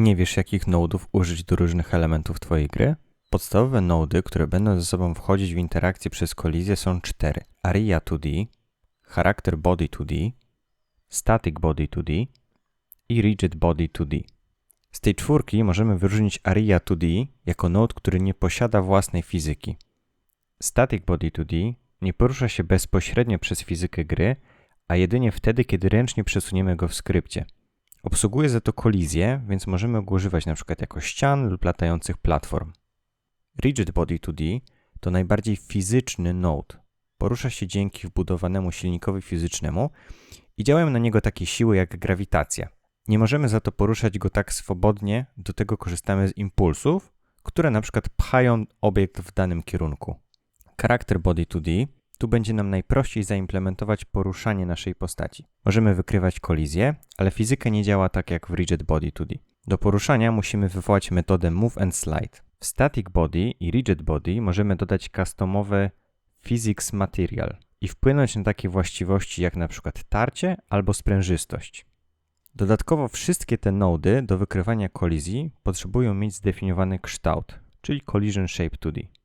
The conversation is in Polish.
Nie wiesz, jakich nodów użyć do różnych elementów Twojej gry? Podstawowe nody, które będą ze sobą wchodzić w interakcję przez kolizję są cztery. Area 2D, Character Body 2D, Static Body 2D i Rigid Body 2D. Z tej czwórki możemy wyróżnić Area 2D jako node, który nie posiada własnej fizyki. Static Body 2D nie porusza się bezpośrednio przez fizykę gry, a jedynie wtedy, kiedy ręcznie przesuniemy go w skrypcie. Obsługuje za to kolizję, więc możemy go używać np. jako ścian lub latających platform. Rigid Body 2D to najbardziej fizyczny node. Porusza się dzięki wbudowanemu silnikowi fizycznemu i działają na niego takie siły jak grawitacja. Nie możemy za to poruszać go tak swobodnie, do tego korzystamy z impulsów, które przykład pchają obiekt w danym kierunku. Charakter Body 2D tu będzie nam najprościej zaimplementować poruszanie naszej postaci. Możemy wykrywać kolizję, ale fizyka nie działa tak jak w Rigid Body 2D. Do poruszania musimy wywołać metodę Move and Slide. W Static Body i Rigid Body możemy dodać customowe Physics Material i wpłynąć na takie właściwości jak przykład tarcie albo sprężystość. Dodatkowo wszystkie te nody do wykrywania kolizji potrzebują mieć zdefiniowany kształt, czyli Collision Shape 2D.